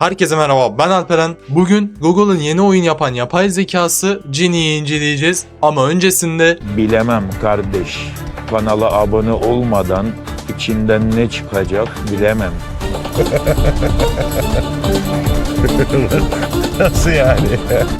Herkese merhaba ben Alperen. Bugün Google'ın yeni oyun yapan yapay zekası Genie'yi inceleyeceğiz. Ama öncesinde Bilemem kardeş. Kanala abone olmadan içinden ne çıkacak bilemem. Nasıl yani?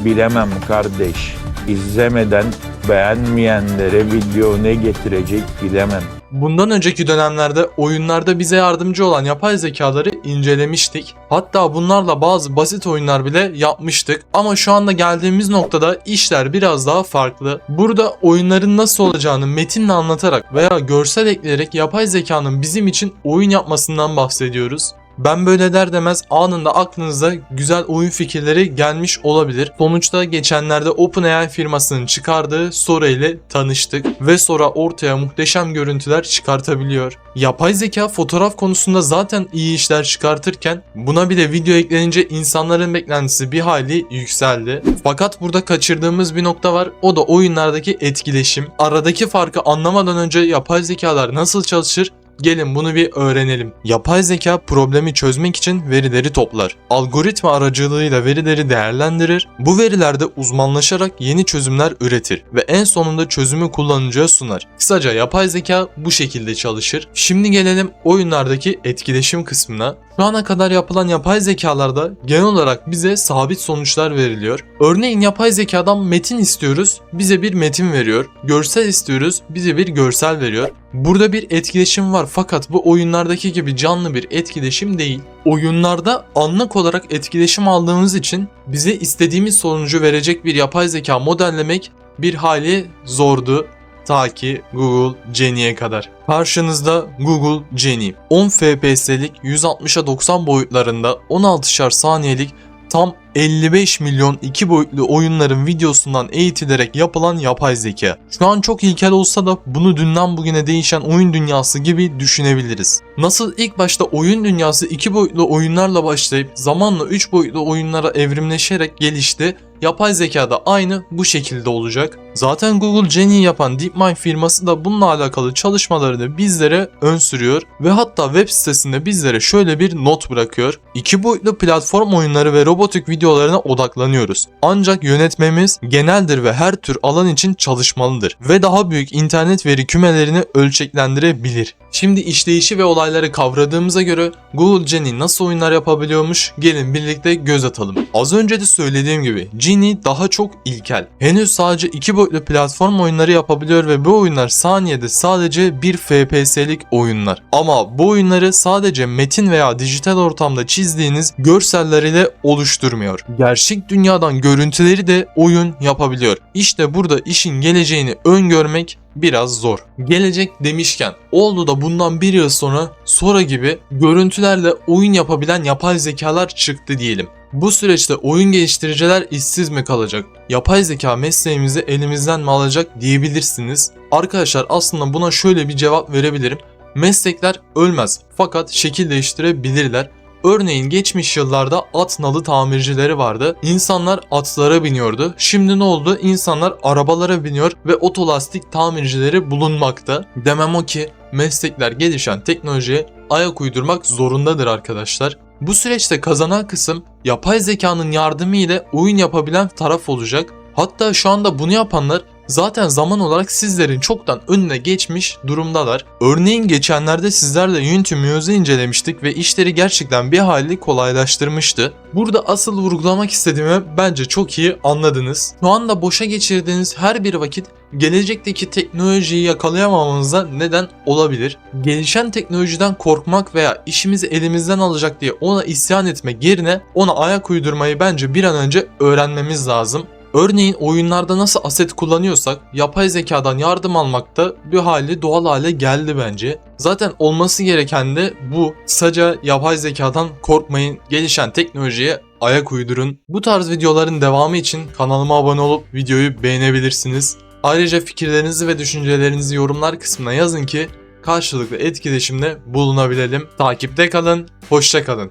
Bilemem kardeş. İzlemeden beğenmeyenlere video ne getirecek bilemem. Bundan önceki dönemlerde oyunlarda bize yardımcı olan yapay zekaları incelemiştik. Hatta bunlarla bazı basit oyunlar bile yapmıştık. Ama şu anda geldiğimiz noktada işler biraz daha farklı. Burada oyunların nasıl olacağını metinle anlatarak veya görsel ekleyerek yapay zekanın bizim için oyun yapmasından bahsediyoruz. Ben böyle der demez anında aklınıza güzel oyun fikirleri gelmiş olabilir. Sonuçta geçenlerde OpenAI firmasının çıkardığı Sora ile tanıştık ve Sora ortaya muhteşem görüntüler çıkartabiliyor. Yapay zeka fotoğraf konusunda zaten iyi işler çıkartırken buna bir de video eklenince insanların beklentisi bir hayli yükseldi. Fakat burada kaçırdığımız bir nokta var. O da oyunlardaki etkileşim. Aradaki farkı anlamadan önce yapay zekalar nasıl çalışır Gelin bunu bir öğrenelim. Yapay zeka problemi çözmek için verileri toplar. Algoritma aracılığıyla verileri değerlendirir. Bu verilerde uzmanlaşarak yeni çözümler üretir ve en sonunda çözümü kullanıcıya sunar. Kısaca yapay zeka bu şekilde çalışır. Şimdi gelelim oyunlardaki etkileşim kısmına. Şu ana kadar yapılan yapay zekalarda genel olarak bize sabit sonuçlar veriliyor. Örneğin yapay zekadan metin istiyoruz, bize bir metin veriyor. Görsel istiyoruz, bize bir görsel veriyor. Burada bir etkileşim var fakat bu oyunlardaki gibi canlı bir etkileşim değil. Oyunlarda anlık olarak etkileşim aldığımız için bize istediğimiz sonucu verecek bir yapay zeka modellemek bir hali zordu. Ta ki Google Genie'ye kadar. Karşınızda Google Genie. 10 FPS'lik 160'a 90 boyutlarında 16'şar saniyelik tam 55 milyon 2 boyutlu oyunların videosundan eğitilerek yapılan yapay zeka. Şu an çok ilkel olsa da bunu dünden bugüne değişen oyun dünyası gibi düşünebiliriz. Nasıl ilk başta oyun dünyası 2 boyutlu oyunlarla başlayıp zamanla 3 boyutlu oyunlara evrimleşerek gelişti, yapay zeka da aynı bu şekilde olacak. Zaten Google Genie yapan DeepMind firması da bununla alakalı çalışmalarını bizlere ön sürüyor ve hatta web sitesinde bizlere şöyle bir not bırakıyor. İki boyutlu platform oyunları ve robotik videolarına odaklanıyoruz. Ancak yönetmemiz geneldir ve her tür alan için çalışmalıdır ve daha büyük internet veri kümelerini ölçeklendirebilir. Şimdi işleyişi ve olayları kavradığımıza göre Google Genie nasıl oyunlar yapabiliyormuş gelin birlikte göz atalım. Az önce de söylediğim gibi Genie daha çok ilkel. Henüz sadece iki boyutlu platform oyunları yapabiliyor ve bu oyunlar saniyede sadece 1 FPS'lik oyunlar. Ama bu oyunları sadece metin veya dijital ortamda çizdiğiniz görseller ile oluşturmuyor. Gerçek dünyadan görüntüleri de oyun yapabiliyor. İşte burada işin geleceğini öngörmek biraz zor. Gelecek demişken oldu da bundan bir yıl sonra Sora gibi görüntülerle oyun yapabilen yapay zekalar çıktı diyelim. Bu süreçte oyun geliştiriciler işsiz mi kalacak? Yapay zeka mesleğimizi elimizden mi alacak diyebilirsiniz. Arkadaşlar aslında buna şöyle bir cevap verebilirim. Meslekler ölmez fakat şekil değiştirebilirler. Örneğin geçmiş yıllarda at nalı tamircileri vardı. İnsanlar atlara biniyordu. Şimdi ne oldu? İnsanlar arabalara biniyor ve otolastik tamircileri bulunmakta. Demem o ki meslekler gelişen teknolojiye ayak uydurmak zorundadır arkadaşlar. Bu süreçte kazanan kısım yapay zekanın yardımı ile oyun yapabilen taraf olacak. Hatta şu anda bunu yapanlar zaten zaman olarak sizlerin çoktan önüne geçmiş durumdalar. Örneğin geçenlerde sizlerle Unity Muse'u incelemiştik ve işleri gerçekten bir hayli kolaylaştırmıştı. Burada asıl vurgulamak istediğimi bence çok iyi anladınız. Şu anda boşa geçirdiğiniz her bir vakit gelecekteki teknolojiyi yakalayamamanıza neden olabilir. Gelişen teknolojiden korkmak veya işimizi elimizden alacak diye ona isyan etmek yerine ona ayak uydurmayı bence bir an önce öğrenmemiz lazım. Örneğin oyunlarda nasıl aset kullanıyorsak yapay zekadan yardım almak da bir hali doğal hale geldi bence. Zaten olması gereken de bu. Kısaca yapay zekadan korkmayın. Gelişen teknolojiye ayak uydurun. Bu tarz videoların devamı için kanalıma abone olup videoyu beğenebilirsiniz. Ayrıca fikirlerinizi ve düşüncelerinizi yorumlar kısmına yazın ki karşılıklı etkileşimde bulunabilelim. Takipte kalın, hoşça kalın.